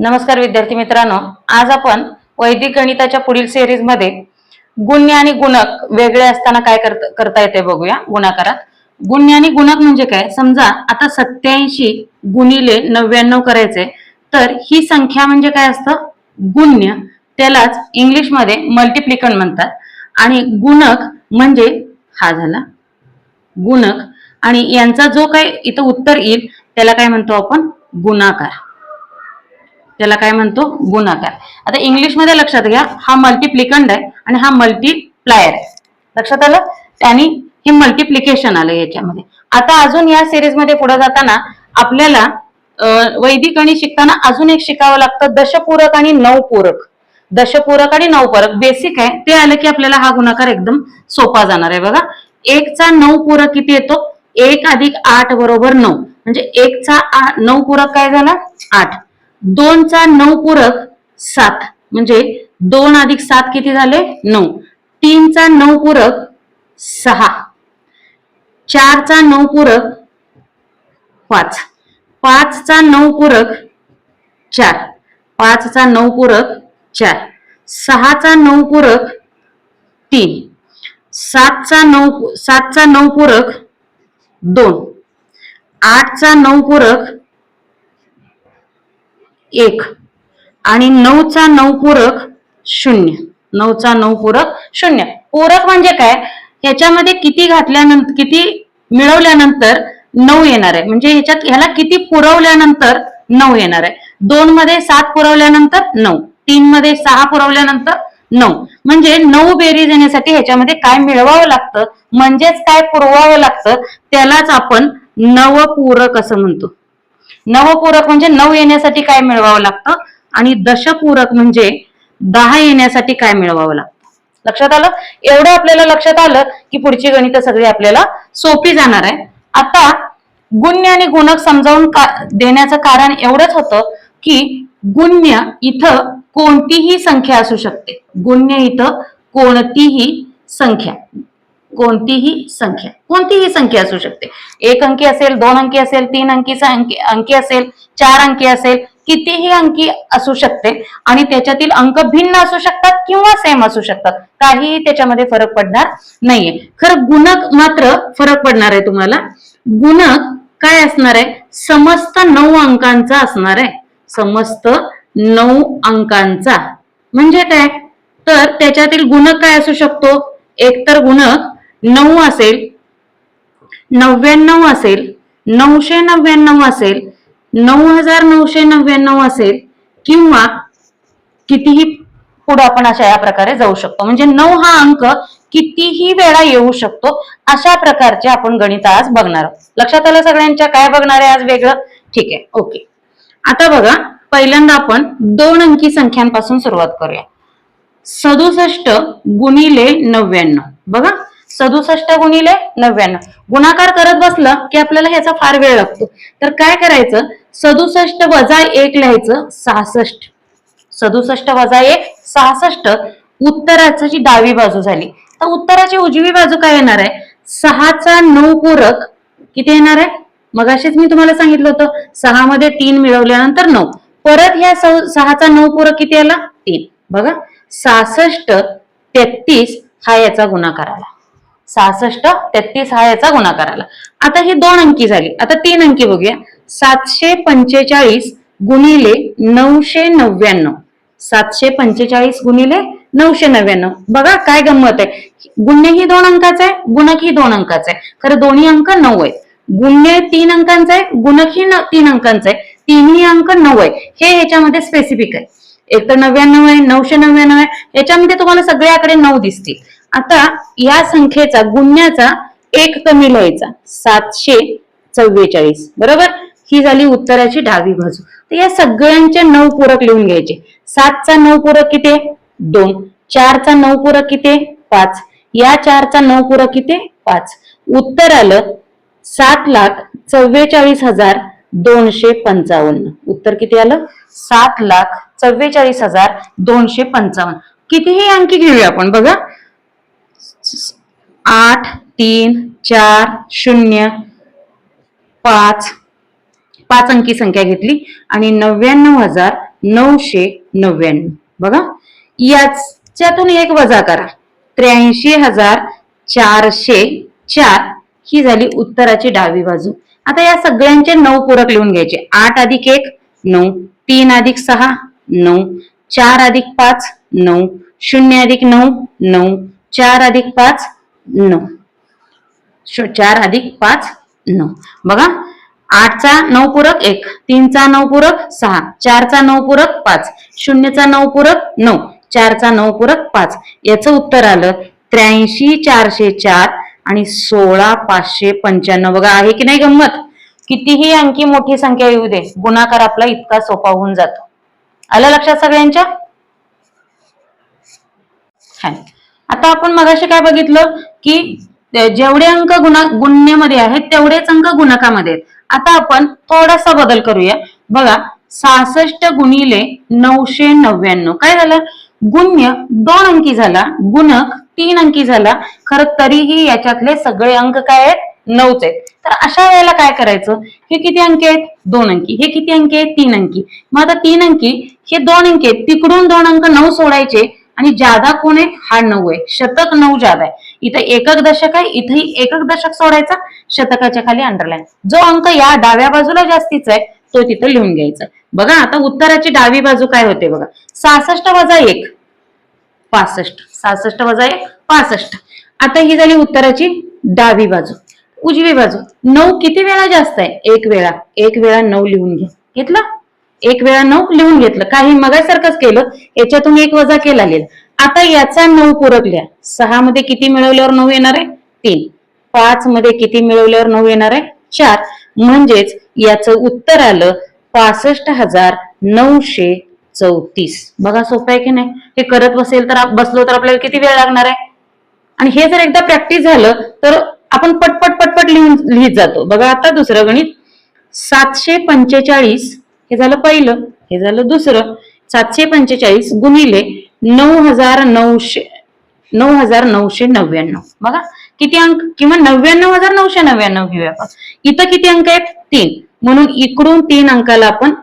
नमस्कार विद्यार्थी मित्रांनो. आज आपण वैदिक गणिताच्या पुढील सिरीजमध्ये गुण्य आणि गुणक वेगळे असताना काय करता येते बघूया. गुणाकारात. गुण्य आणि गुणक म्हणजे काय? समजा आता सत्याऐंशी गुणिले नव्याण्णव करायचे. तर ही संख्या म्हणजे काय असतं? गुण्य. त्यालाच इंग्लिशमध्ये मल्टिप्लिकन म्हणतात. आणि गुणक म्हणजे हा झाला. गुणक. आणि यांचा जो काय इथं उत्तर येईल त्याला काय म्हणतो आपण? गुणाकार. त्याला काय म्हणतो? गुणाकार. आता इंग्लिशमध्ये लक्षात घ्या हा मल्टिप्लिकंड आहे आणि हा मल्टीप्लायर आहे. लक्षात आलं? आणि हे मल्टिप्लिकेशन आलं याच्यामध्ये. आता अजून या सिरीजमध्ये पुढे जाताना आपल्याला वैदिक आणि शिकताना अजून एक शिकावं लागतं दशपूरक आणि नवपूरक. दशपूरक आणि नवपूरक बेसिक आहे. ते आलं की आपल्याला हा गुणाकार एकदम सोपा जाणार आहे. बघा एकचा नऊ पूरक किती येतो? एक अधिक आठ बरोबर नऊ. म्हणजे एकचा नऊ पूरक काय झाला? आठ. दोनचा नऊ पूरक सात. म्हणजे दोन अधिक सात किती झाले? नऊ. तीनचा नऊ पूरक सहा. चारचा नऊ पूरक पाच. पाचचा नऊ पूरक चार. पाचचा नऊ पूरक चार. सहाचा नऊ पूरक तीन. सातचा नऊ सातचा नऊ पूरक दोन. आठचा नऊ पूरक एक. आणि नऊचा नऊ पूरक शून्य. नऊचा नऊ पूरक शून्य. पूरक म्हणजे काय? ह्याच्यामध्ये किती घातल्यानंतर किती मिळवल्यानंतर नऊ येणार आहे. म्हणजे ह्याच्यात ह्याला किती पुरवल्यानंतर नऊ येणार आहे. दोन मध्ये सात पुरवल्यानंतर नऊ. तीन मध्ये सहा पुरवल्यानंतर नऊ. म्हणजे नऊ बेरीज येण्यासाठी ह्याच्यामध्ये काय मिळवावं लागतं? म्हणजेच काय पुरवावं लागतं? त्यालाच आपण नवपूरक असं म्हणतो. नवपूरक म्हणजे नऊ येण्यासाठी काय मिळवावं लागतं? आणि दशपूरक म्हणजे दहा येण्यासाठी काय मिळवावं लागतं? लक्षात आलं? एवढं आपल्याला लक्षात आलं की पुढची गणित सगळी आपल्याला सोपी जाणार आहे. आता गुण्य आणि गुणक समजावून का- देण्याचं कारण एवढंच होतं की गुण्य इथं कोणतीही संख्या असू शकते. गुण्य इथं कोणतीही संख्या. कोणतीही संख्या कोणतीही संख्या असू शकते. एक अंकी असेल दोन अंकी असेल तीन अंकीचा अंकी अंकी असेल चार अंकी असेल कितीही अंकी असू शकते आणि त्याच्यातील अंक भिन्न असू शकतात किंवा सेम असू शकतात. काहीही त्याच्यामध्ये फरक पडणार नाहीये. खरं गुणक मात्र फरक पडणार आहे तुम्हाला. गुणक काय असणार आहे? समस्त नऊ अंकांचा असणार आहे. समस्त नऊ अंकांचा. म्हणजे काय? तर त्याच्यातील गुणक काय असू शकतो? एकतर गुणक नऊ असेल नव्याण्णव असेल नऊशे नव्याण्णव असेल नऊ हजार नऊशे नव्याण्णव असेल किंवा कितीही पुढे आपण अशा या प्रकारे जाऊ शकतो. म्हणजे नऊ हा अंक कितीही वेळा येऊ शकतो अशा प्रकारचे आपण गणित आज बघणार आहोत. लक्षात आलं सगळ्यांच्या काय बघणार आहे आज वेगळं? ठीक आहे ओके. आता बघा पहिल्यांदा आपण दोन अंकी संख्यांपासून सुरुवात करूया. सदुसष्ट गुणिले नव्याण्णव. बघा सदुसष्ट गुणिले नव्याण्णव. गुणाकार करत बसलं की आपल्याला ह्याचा फार वेळ लागतो. तर काय करायचं? सदुसष्ट वजा एक लिहायचं सहासष्ट. सदुसष्ट वजा एक सहासष्ट. उत्तराची जी डावी बाजू झाली. तर उत्तराची उजवी बाजू काय येणार आहे? सहाचा नऊ पूरक किती येणार आहे? मगाशीच मी तुम्हाला सांगितलं होतं सहा मध्ये तीन मिळवल्यानंतर नऊ. परत ह्या सहाचा नऊ पूरक किती आला? तीन. बघा सहासष्ट तेहतीस हा याचा गुणाकार आला. सहासष्ट तेहतीस हा याचा गुणाकार आला. आता ही दोन अंकी झाली. आता तीन अंकी बघूया. सातशे पंचेचाळीस गुणिले नऊशे नव्याण्णव. सातशे पंचेचाळीस गुणिले नऊशे नव्याण्णव. बघा काय गंमत आहे. गुण्य ही दोन अंकाचा आहे गुणक ही दोन अंकाचा आहे. खरं दोन्ही अंक नऊ आहेत. गुण्य तीन अंकांचा आहे गुणक ही तीन अंकांचा आहे. तिन्ही अंक नऊ आहे हे ह्याच्यामध्ये स्पेसिफिक आहे. एक तर नव्याण्णव आहे नऊशे नव्याण्णव आहे. याच्यामध्ये तुम्हाला सगळे आकडे नऊ दिसतील. आता या संख्येचा गुन्ह्याचा एक कमी लिहायचा. सातशे चव्वेचाळीस. बरोबर? ही झाली उत्तराची डावी बाजू. तर या सगळ्यांचे नऊ पूरक लिहून घ्यायचे. सातचा नऊ पूरक किती? दोन. चारचा नऊ पूरक किती? पाच. या चारचा नऊ पूरक किती? पाच. उत्तर आलं सात लाख चव्वेचाळीस हजार दोनशे पंचावन्न. उत्तर किती आलं? सात लाख चव्वेचाळीस हजार दोनशे पंचावन्न. कितीही अंकी घेऊया आपण बघा. आठ तीन चार शून्य पाच. पाच अंकी संख्या घेतली आणि नव्याण्णव हजार नऊशे नव्याण्णव. बघा याच्यातून एक वजा करा. त्र्याऐंशी हजार चारशे चार ही झाली उत्तराची डावी बाजू. आता या सगळ्यांचे नऊ पूरक लिहून घ्यायचे. आठ अधिक एक नऊ. तीन अधिक सहा नऊ. चार अधिक पाच नऊ. शून्य अधिक नऊ नऊ. चार अधिक पाच नऊ चार अधिक पाच नऊ बघा आठचा नऊ पूरक एक तीनचा नऊ पूरक सहा चारचा नऊ पूरक पाच शून्यचा नऊ पूरक नऊ चारचा नऊ पूरक पाच. याचं उत्तर आलं त्र्याऐंशी चारशे चार आणि सोळा पाचशे पंच्याण्णव. बघा आहे की नाही गंमत? कितीही अंकी मोठी संख्या येऊ दे गुणाकार आपला इतका सोपा होऊन जातो. आलं लक्षात सगळ्यांच्या? थँक आता आपण मगाशी काय बघितलं की जेवढे अंक गुणा गुण्यमध्ये आहेत तेवढेच अंक गुणकामध्ये आहेत. आता आपण थोडासा बदल करूया. बघा सहासष्ट गुणिले नऊशे नव्याण्णव. काय झालं? गुण्य दोन अंकी झाला गुणक तीन अंकी झाला. खर तरीही याच्यातले सगळे अंक काय आहेत? नऊच आहेत. तर अशा वेळेला काय करायचं? हे किती अंकी आहेत? दोन अंकी. हे किती अंकी आहेत? तीन अंकी. मग आता तीन अंकी हे दोन अंकी आहेत. तिकडून दोन अंक नऊ सोडायचे. आणि जादा कोण आहे हा नऊ आहे. शतक नऊ जादा आहे. इथं एकक दशक आहे इथेही एकक दशक सोडायचा शतकाच्या खाली अंडरलाईन जो अंक या डाव्या बाजूला जास्तीचा आहे तो तिथं लिहून घ्यायचा. बघा आता उत्तराची डावी बाजू काय होते बघा. सहासष्ट वजा एक पासष्ट. सहासष्ट वजा एक पासष्ट. आता ही झाली उत्तराची डावी बाजू. उजवी बाजू. नऊ किती वेळा जास्त आहे? एक वेळा. एक वेळा नऊ लिहून घ्या घेतलं? एक वेळा नऊ लिहून घेतलं काही मगासारखंच केलं याच्यातून एक वजा केला लिहिलं. आता याचा नऊ पूरक लिहा सहा मध्ये किती मिळवल्यावर नऊ येणार आहे? तीन. पाच मध्ये किती मिळवल्यावर नऊ येणार आहे? चार. म्हणजेच याचं उत्तर आलं पासष्ट हजार नऊशे चौतीस. बघा सोपं आहे की नाही? हे करत बसेल तर बसलो तर आपल्याला किती वेळ लागणार आहे? आणि हे जर एकदा प्रॅक्टिस झालं तर आपण पटपट पटपट लिहून लिहित जातो. बघा आता दुसरं गणित. सातशे पंचेचाळीस हे झालं पहिलं हे झालं दुसरं. सातशे पंचेचाळीस गुणिले नऊ हजार नऊशे नऊ हजार नऊशे नव्याण्णव. बघा किती अंक? किंवा नव्याण्णव हजार नऊशे नव्याण्णव घेऊया आपण. इथं किती अंक आहेत? तीन. म्हणून इकडून तीन अंकाला आपण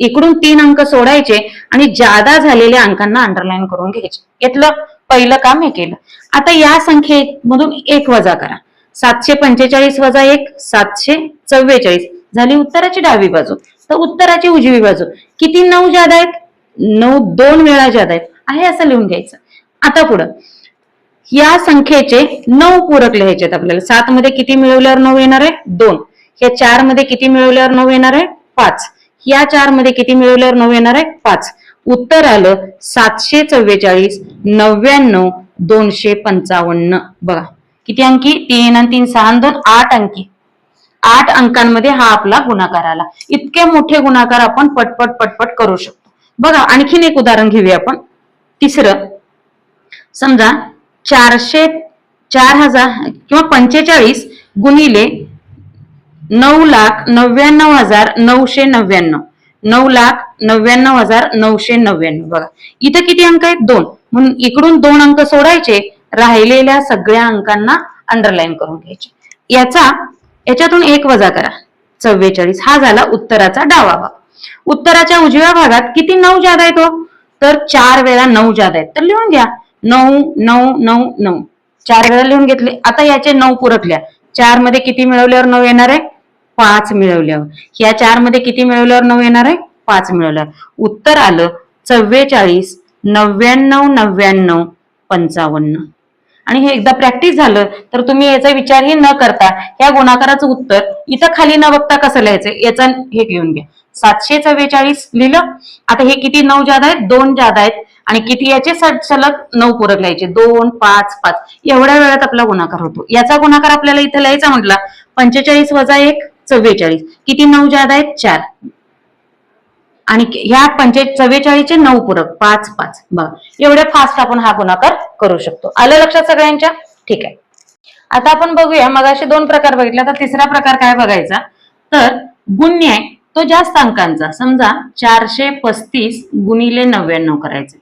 इकडून तीन अंक सोडायचे आणि जादा झालेल्या अंकांना अंडरलाईन करून घ्यायचे. घेतलं? पहिलं काम हे केलं. आता या संख्येमधून एक वजा करा. सातशे पंचेचाळीस वजा एक सातशे चव्वेचाळीस. झाली उत्तराची डावी बाजू. तर उत्तराची उजवी बाजू. किती नऊ जादा आहेत? नऊ दोन वेळा जादा आहेत. आहे असं लिहून घ्यायचं. आता पुढं. या संख्येचे नऊ पूरक लिहायचे आपल्याला. सात मध्ये किती मिळवल्यावर नऊ येणार आहे? दोन. या चारमध्ये किती मिळवल्यावर नऊ येणार आहे? पाच. या चारमध्ये किती मिळवल्यावर नऊ येणार आहे? पाच. उत्तर आलं सातशे चव्वेचाळीस नव्याण्णव दोनशे पंचावन्न. बघा. किती अंकी? तीन आणि तीन सहा दोन आठ अंकी. आठ अंकांमध्ये हा आपला गुणाकार आला. इतके मोठे गुणाकार आपण पटपट पटपट करू शकतो. बघा आणखीन एक उदाहरण घेऊया आपण. तिसरं समजा चारशे चार हजार किंवा पंचेचाळीस गुणिले नऊ लाख नव्याण्णव हजार नऊशे नव्याण्णव. नऊ लाख नव्याण्णव हजार नऊशे नव्याण्णव. बघा इथं किती अंक आहेत? दोन. म्हणून इकडून दोन अंक सोडायचे राहिलेल्या सगळ्या अंकांना अंडरलाईन करून घ्यायचे. याचा याच्यातून एक वजा करा. चव्वेचाळीस. हा झाला उत्तराचा डावा भाग उत्तराच्या उजव्या भागात किती नऊ जादा आहे तो हो? तर चार वेळा नऊ जादा आहेत. तर लिहून घ्या. नऊ नऊ नऊ नऊ. चार वेळा लिहून घेतले. आता याचे नऊ पुरकल्या चारमध्ये किती मिळवल्यावर नऊ येणार आहे? पाच मिळवल्यावर. या चारमध्ये किती मिळवल्यावर नऊ येणार आहे? पाच मिळवल्यावर. उत्तर आलं चव्वेचाळीस नव्याण्णव नव्याण्णव पंचावन्न. आणि हे एकदा प्रॅक्टिस झालं तर तुम्ही याचा विचारही न करता या गुणाकाराचं उत्तर इथं खाली न बघता कसं लिहायचं याचा हे घेऊन घ्या. सातशे चव्वेचाळीस लिहिलं. आता हे किती नऊ जादा आहेत? दोन जादा आहेत. आणि किती याचे? सलग नऊ पूरक लिहायचे. दोन पाच पाच. एवढ्या वेळात आपला गुणाकार होतो. याचा गुणाकार आपल्याला इथं लिहायचा म्हटला पंचेचाळीस वजा एक चव्वेचाळीस. किती नऊ जादा आहेत? चार. आणि ह्या पंचे चव्वेचाळीसचे नऊ पूरक पाच पाच. बघा एवढे फास्ट आपण हा गुणाकार करू शकतो. आलं लक्षात सगळ्यांच्या? ठीक आहे. आता आपण बघूया मग असे दोन प्रकार बघितले आता तिसरा प्रकार काय बघायचा? तर गुण्य आहे तो जास्त अंकांचा. समजा चारशे पस्तीस गुणिले नव्याण्णव करायचे.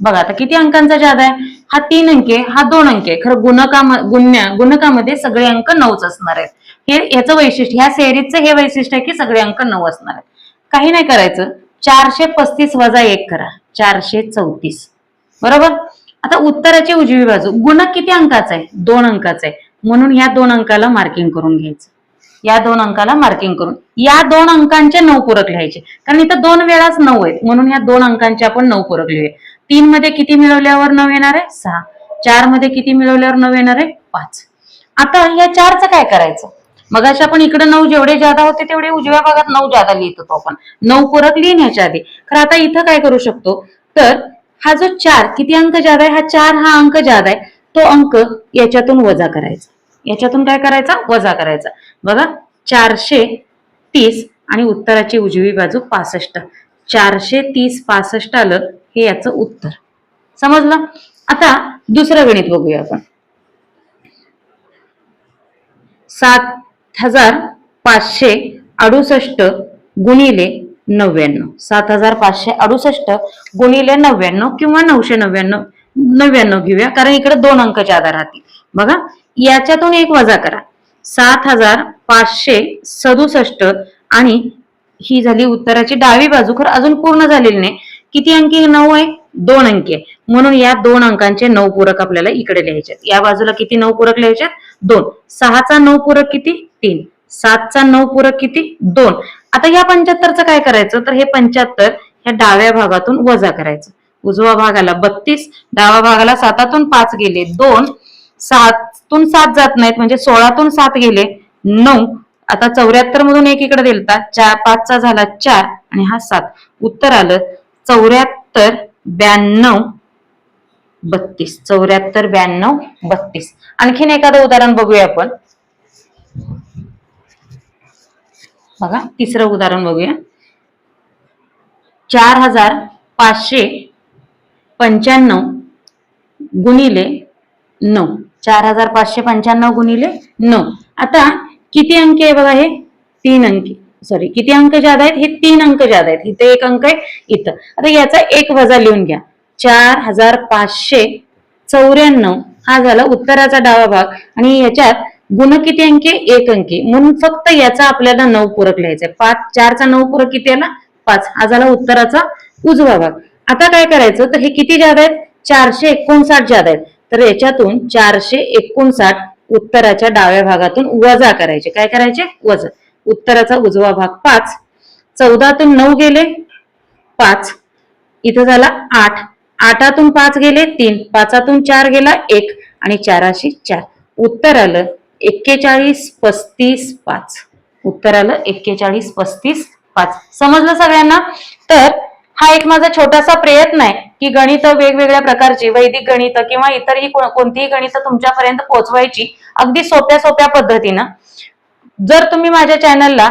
बघा आता किती अंकांचा जादा आहे? हा तीन अंके हा दोन अंके. खरं गुणका गुण्य गुणकामध्ये सगळे अंक नऊच असणार आहेत. हे याचं वैशिष्ट्य ह्या सेरीजचं हे वैशिष्ट्य आहे की सगळे अंक नऊ असणार आहेत. काही नाही करायचं. चारशे पस्तीस वजा एक करा. चारशे चौतीस. बरोबर? आता उत्तराची उजवी बाजू. गुणक किती अंकाचा आहे? दोन अंकाचा आहे. म्हणून या दोन अंकाला मार्किंग करून घ्यायचं. या दोन अंकाला मार्किंग करून. या दोन अंकांचे नऊ पूरक लिहायचे. कारण इथं दोन वेळाच नऊ आहेत. म्हणून या दोन अंकांचे आपण नऊ पूरक लिहूया. तीन मध्ये किती मिळवल्यावर नऊ येणार आहे? सहा. चारमध्ये किती मिळवल्यावर नऊ येणार आहे? पाच. आता या चारचं काय करायचं? मग अशा आपण इकडे नऊ जेवढे जादा होते तेवढे उजव्या भागात नऊ जादा लिहित होतो आपण. नऊ पूरक लिहिण्याच्या आधी. खरं आता इथं काय करू शकतो? तर हा जो चार किती अंक जादा आहे? हा चार हा अंक जादा आहे तो अंक याच्यातून वजा करायचा. याच्यातून काय करायचा? वजा करायचा. बघा चारशे तीस आणि उत्तराची उजवी बाजू पासष्ट. चारशे तीस पासष्ट आलं हे याचं उत्तर. समजलं? आता दुसरं गणित बघूया आपण. सात हजार पाचशे अडुसष्ट गुणिले नव्याण्णव. सात हजार पाचशे अडुसष्ट गुणिले नव्याण्णव किंवा नऊशे नव्याण्णव नव्याण्णव घेऊया. कारण इकडे दोन अंकाचे आधार राहतील. बघा याच्यातून एक वजा करा. सात हजार पाचशे सदुसष्ट आणि ही झाली उत्तराची डावी बाजू. खरं अजून पूर्ण झालेली नाही. किती अंकी नऊ आहे? दोन अंकी आहे. म्हणून या दोन अंकांचे नऊ पूरक आपल्याला इकडे लिहायचे या बाजूला किती नऊ पूरक लिहायचे दोन. सहाचा नऊ पूरक किती? तीन. सातचा नऊ पूरक किती? दोन. आता या पंच्याहत्तरचं काय करायचं? तर हे पंच्याहत्तर ह्या डाव्या भागातून वजा करायचं. उजव्या भागाला बत्तीस डाव्या भागाला सातातून पाच गेले दोन. सातून सात जात नाहीत म्हणजे सोळातून सात गेले नऊ. आता चौऱ्याहत्तर मधून एक इकडे दिलता चार पाचचा झाला चार आणि हा सात. उत्तर आलं चौऱ्याहत्तर ब्याण्णव बत्तीस. चौऱ्याहत्तर ब्याण्णव बत्तीस. आणखीन एखादं उदाहरण बघूया आपण. बघा तिसरं उदाहरण बघूया. चार हजार पाचशे पंच्याण्णव गुणिले नऊ. चार हजार पाचशे पंच्याण्णव गुणिले नऊ. आता किती अंकी आहे बघा हे? तीन अंकी. सॉरी किती अंक ज्यादा आहेत? हे तीन अंक ज्यादा आहेत. इथे एक अंक आहे इथं. आता याचा एक वजा लिहून घ्या. चार हजार पाचशे चौऱ्याण्णव हा झाला उत्तराचा डावा भाग. आणि याच्यात गुण किती अंकी? एक अंकी. म्हणून फक्त याचा आपल्याला नऊ पूरक लिहायचा आहे पाच चारचा नऊ पूरक किती आला पाच. हा झाला उत्तराचा उजवा भाग. आता काय करायचं? तर हे किती जादा आहेत? चारशे एकोणसाठ जादा आहेत. तर याच्यातून चारशे एकोणसाठ उत्तराच्या डाव्या भागातून वजा करायचे. काय करायचे? वजा. उत्तराचा उजवा भाग पाच. चौदातून नऊ गेले पाच. इथं झाला आठ. आठातून पाच गेले तीन. पाचातून चार गेला एक आणि चाराशी चार. उत्तर आलं एक्केचाळीस पस्तीस पाच. उत्तर आलं एक्केचाळीस पस्तीस पाच. समजलं सगळ्यांना? तर हा एक माझा छोटासा प्रयत्न आहे की गणित वेगवेगळ्या प्रकारची वैदिक गणित किंवा इतरही कोणतीही गणित तुमच्यापर्यंत पोहोचवायची अगदी सोप्या सोप्या पद्धतीनं. जर तुम्ही माझ्या चॅनलला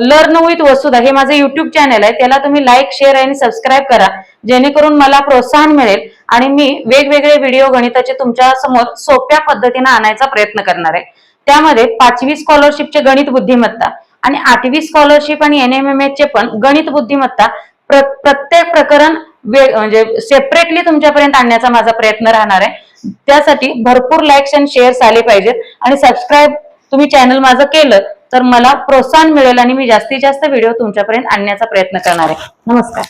लर्न विथ वसुधा हे माझं युट्यूब चॅनल आहे त्याला तुम्ही लाईक शेअर आणि सबस्क्राईब करा जेणेकरून मला प्रोत्साहन मिळेल आणि मी वेगवेगळे व्हिडिओ गणिताचे तुमच्यासमोर सोप्या पद्धतीने आणायचा प्रयत्न करणार आहे. त्यामध्ये पाचवी स्कॉलरशिपचे गणित बुद्धिमत्ता आणि आठवी स्कॉलरशिप आणि एन एम एम चे पण गणित बुद्धिमत्ता प्र- प्रत्येक प्रकरण म्हणजे सेपरेटली तुमच्यापर्यंत आणण्याचा माझा प्रयत्न राहणार आहे. त्यासाठी भरपूर लाईक्स अँड शेअर्स आले पाहिजेत आणि सबस्क्राईब तुम्ही चॅनल माझं केलं तर मला प्रोत्साहन मिळेल आणि मी जास्तीत जास्त व्हिडिओ तुमच्यापर्यंत आणण्याचा प्रयत्न करणार आहे. नमस्कार.